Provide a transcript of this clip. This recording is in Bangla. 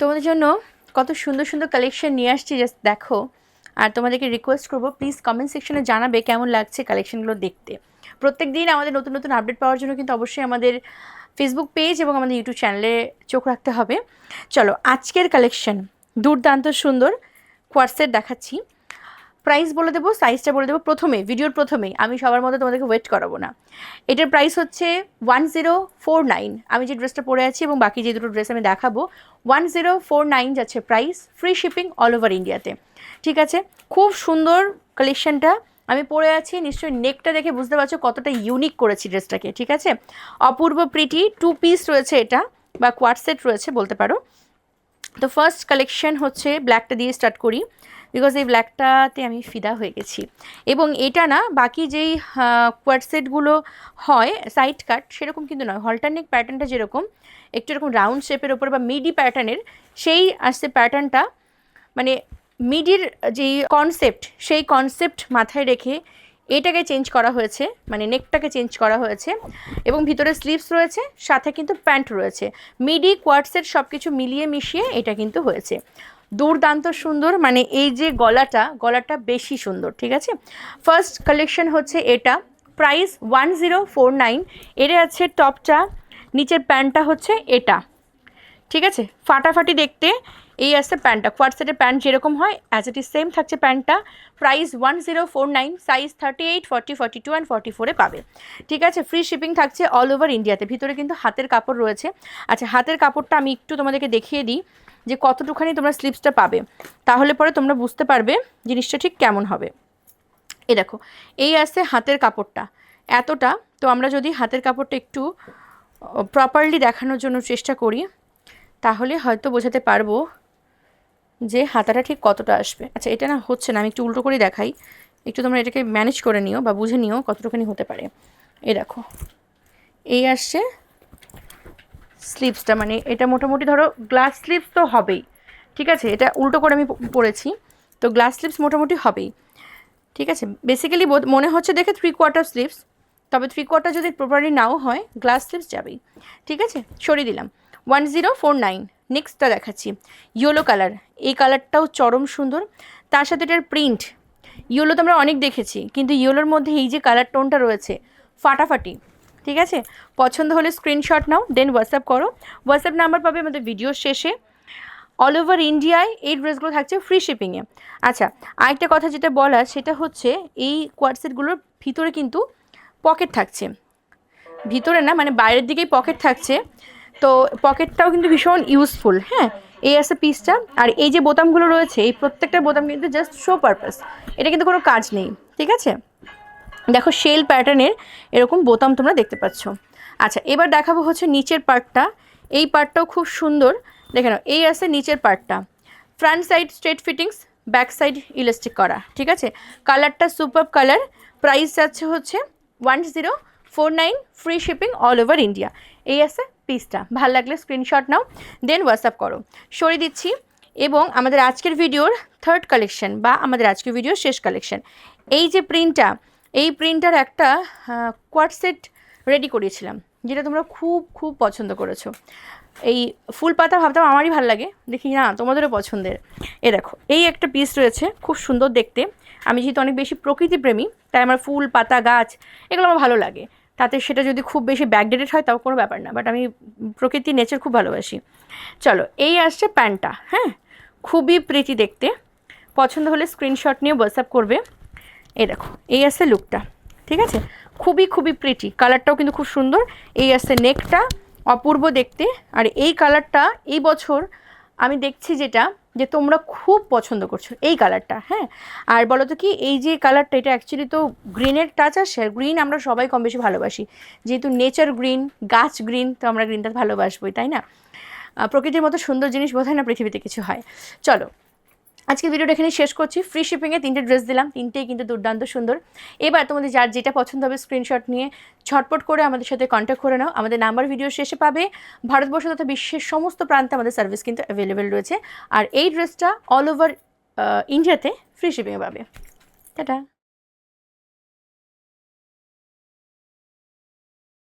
তোমাদের জন্য কত সুন্দর সুন্দর কালেকশন নিয়ে আসছি জাস্ট দেখো। আর তোমাদেরকে রিকোয়েস্ট করব প্লিজ কমেন্ট সেকশনে জানাবে কেমন লাগছে কালেকশনগুলো দেখতে। প্রত্যেক দিন আমাদের নতুন নতুন আপডেট পাওয়ার জন্য কিন্তু অবশ্যই আমাদের ফেসবুক পেজ এবং আমাদের ইউটিউব চ্যানেলে চোখ রাখতে হবে। চলো, আজকের কালেকশন দুর্দান্ত সুন্দর কোয়ার্সের দেখাচ্ছি। প্রাইস বলে দেবো সাইজটা বলে দেবো প্রথমে ভিডিওর প্রথমেই। আমি সবার মধ্যে তোমাদেরকে ওয়েট করাবো না। এটার প্রাইস হচ্ছে ওয়ান জিরো ফোর নাইন আমি যে ড্রেসটা পরে আছি এবং বাকি যে দুটো ড্রেস আমি দেখাবো ওয়ান জিরো ফোর নাইন যাচ্ছে price free shipping all over ইন্ডিয়াতে ঠিক আছে? খুব সুন্দর কালেকশনটা আমি পরে আছি, নিশ্চয়ই নেকটা দেখে বুঝতে পারছ কতটা ইউনিক করেছি ড্রেসটাকে ঠিক আছে? অপূর্ব প্রিটি টু পিস রয়েছে এটা, বা কোয়ার্সেট রয়েছে বলতে পারো। তো ফার্স্ট কালেকশন হচ্ছে ব্ল্যাকটা দিয়ে স্টার্ট করি। বিকজ এই ব্ল্যাকটাতে আমি ফিদা হয়ে গেছি। এবং এটা না, বাকি যেই কোয়ার্টসেটগুলো হয় সাইড কাট সেরকম কিন্তু নয়। হল্টারনেক প্যাটার্নটা যেরকম, একটু এরকম রাউন্ড শেপের ওপর বা মিডি প্যাটার্নের সেই আসছে প্যাটার্নটা মানে মিডির যেই কনসেপ্ট সেই কনসেপ্ট মাথায় রেখে এটাকে চেঞ্জ করা হয়েছে মানে নেকটাকে চেঞ্জ করা হয়েছে। এবং ভিতরে স্লিভস রয়েছে, সাথে কিন্তু প্যান্ট রয়েছে। মিডি কোয়ার্টসেট সব কিছু মিলিয়ে মিশিয়ে এটা কিন্তু হয়েছে। দুর্দান্ত সুন্দর মানে এই যে গলাটা গলাটা বেশি সুন্দর, ঠিক আছে? ফার্স্ট কালেকশন হচ্ছে এটা price one zero four nine এর আছে টপটা, নিচের প্যান্টটা হচ্ছে এটা, ঠিক আছে? ফাটাফাটি দেখতে এই আসছে প্যান্টটা কোয়ার্টসেটের প্যান্ট যেরকম হয় অ্যাজ ইট ইজ সেম থাকছে প্যান্টটা price one zero four nine size thirty eight forty forty two and forty ফোরে পাবে, ঠিক আছে? ফ্রি শিপিং থাকছে অল ওভার ইন্ডিয়াতে ভিতরে কিন্তু হাতের কাপড় রয়েছে। আচ্ছা হাতের কাপড়টা আমি একটু তোমাদেরকে দেখিয়ে দিই। যে কতটুখানি তোমরা স্লিপসটা পাবে, তাহলে পরে তোমরা বুঝতে পারবে জিনিসটা ঠিক কেমন হবে। এ দেখো, এই আসছে হাতের কাপড়টা। এতটা, তো আমরা যদি হাতের কাপড়টা একটু প্রপারলি দেখানোর জন্য চেষ্টা করি, তাহলে হয়তো বোঝাতে পারব যে হাতাটা ঠিক কতটা আসবে। আচ্ছা এটা না হচ্ছে না, আমি একটু উল্টো করে দেখাই। একটু তোমরা এটাকে ম্যানেজ করে নিও বা বুঝে নিও কতটুখানি হতে পারে। এ দেখো, এই আসছে স্লিভসটা মানে এটা মোটামুটি ধরো গ্লাস স্লিভস তো হবেই। ঠিক আছে? এটা উল্টো করে আমি পড়েছি তো গ্লাস স্লিভস মোটামুটি হবেই। ঠিক আছে? বেসিক্যালি মনে হচ্ছে দেখে থ্রি কোয়ার্টার স্লিভস তবে থ্রি কোয়ার্টার যদি প্রপারলি নাও হয় গ্লাস স্লিভস যাবেই। ঠিক আছে? সরিয়ে দিলাম। ওয়ান জিরো ফোর নাইন নেক্সটটা দেখাচ্ছি। ইয়েলো কালার এই কালারটাও চরম সুন্দর। তার সাথে এটার প্রিন্ট ইয়েলো তো আমরা অনেক দেখেছি, কিন্তু ইয়েলোর মধ্যে এই যে কালার টোনটা রয়েছে, ফাটাফাটি। ঠিক আছে? পছন্দ হলে স্ক্রিনশট নাও দেন হোয়াটসঅ্যাপ করো। হোয়াটসঅ্যাপ নাম্বার পাবে আমাদের ভিডিও শেষে। অল ওভার ইন্ডিয়ায় এই ড্রেসগুলো থাকছে ফ্রি শিপিংয়ে আচ্ছা আরেকটা কথা যেটা বলা সেটা হচ্ছে এই কোয়ারসেটগুলোর ভিতরে কিন্তু পকেট থাকছে। ভিতরে না মানে বাইরের দিকেই পকেট থাকছে। তো পকেটটাও কিন্তু ভীষণ ইউজফুল হ্যাঁ? এই আছে পিসটা আর এই যে বোতামগুলো রয়েছে, এই প্রত্যেকটা বোতাম কিন্তু জাস্ট শো পারপাস এটা কিন্তু কোনো কাজ নেই, ঠিক আছে? দেখো শেল প্যাটার্নের এরকম বোতাম তোমরা দেখতে পাচ্ছ। আচ্ছা এবার দেখাবো হচ্ছে নিচের পার্টটা এই পার্টটাও খুব সুন্দর। দেখে নাও, এই আছে নিচের পার্টটা front side straight fittings back side elastic করা, ঠিক আছে? কালারটা সুপার কালার প্রাইস যাচ্ছে হচ্ছে one zero four nine free shipping all over India এই আছে পিসটা ভালো লাগলে স্ক্রিনশট নাও দেন হোয়াটসঅ্যাপ করো। সরিয়ে দিচ্ছি, এবং আমাদের আজকের ভিডিওর থার্ড কালেকশন বা আমাদের আজকের ভিডিওর শেষ কালেকশন এই যে প্রিন্টটা এই প্রিন্টার একটা কোয়াট সেট রেডি করিয়েছিলাম, যেটা তোমরা খুব খুব পছন্দ করেছ। এই ফুল পাতা ভাবতাম আমারই ভালো লাগে, দেখি না, তোমাদেরও পছন্দের। এ দেখো, এই একটা পিস রয়েছে, খুব সুন্দর দেখতে। আমি যেহেতু অনেক বেশি প্রকৃতিপ্রেমী, তাই আমার ফুল, পাতা, গাছ, এগুলো আমার ভালো লাগে। তাতে সেটা যদি খুব বেশি ব্যাকডেটেড হয়, তাও কোনো ব্যাপার না বাট আমি প্রকৃতি নেচার খুব ভালোবাসি। চলো, এই আসছে প্যান্টটা হ্যাঁ? খুবই প্রীতি দেখতে। পছন্দ হলে স্ক্রিনশট নিয়ে হোয়াটসঅ্যাপ করবে। এই দেখো, এই আসছে লুকটা ঠিক আছে? খুবই খুবই প্রিটি কালারটাও কিন্তু খুব সুন্দর। এই আসছে নেকটা অপূর্ব দেখতে, আর এই কালারটা এই বছর আমি দেখছি যেটা, যে তোমরা খুব পছন্দ করছ এই কালারটা হ্যাঁ? আর বলো তো কি, এই যে কালারটা এটা অ্যাকচুয়ালি তো গ্রিনের টাচ আসে, আর গ্রিন আমরা সবাই কম বেশি ভালোবাসি। যেহেতু নেচার গ্রিন গাছ গ্রিন তো আমরা গ্রিনটা ভালোবাসবোই, তাই না? প্রকৃতির মতো সুন্দর জিনিস বোধহয় না পৃথিবীতে কিছু হয়। চলো আজকে ভিডিওটা এখানে শেষ করছি। ফ্রি শিপিংয়ে তিনটে ড্রেস দিলাম, তিনটেই কিন্তু দুর্দান্ত সুন্দর। এবার তোমাদের যার যেটা পছন্দ হবে স্ক্রিনশট নিয়ে ছটপট করে আমাদের সাথে কন্ট্যাক্ট করে নাও। আমাদের নাম্বার ভিডিও শেষে পাবে। ভারতবর্ষ তথা বিশ্বের সমস্ত প্রান্তে আমাদের সার্ভিস কিন্তু অ্যাভেলেবেল রয়েছে। আর এই ড্রেসটা অল ওভার ইন্ডিয়াতে ফ্রি শিপিংয়ে পাবে। টাটা!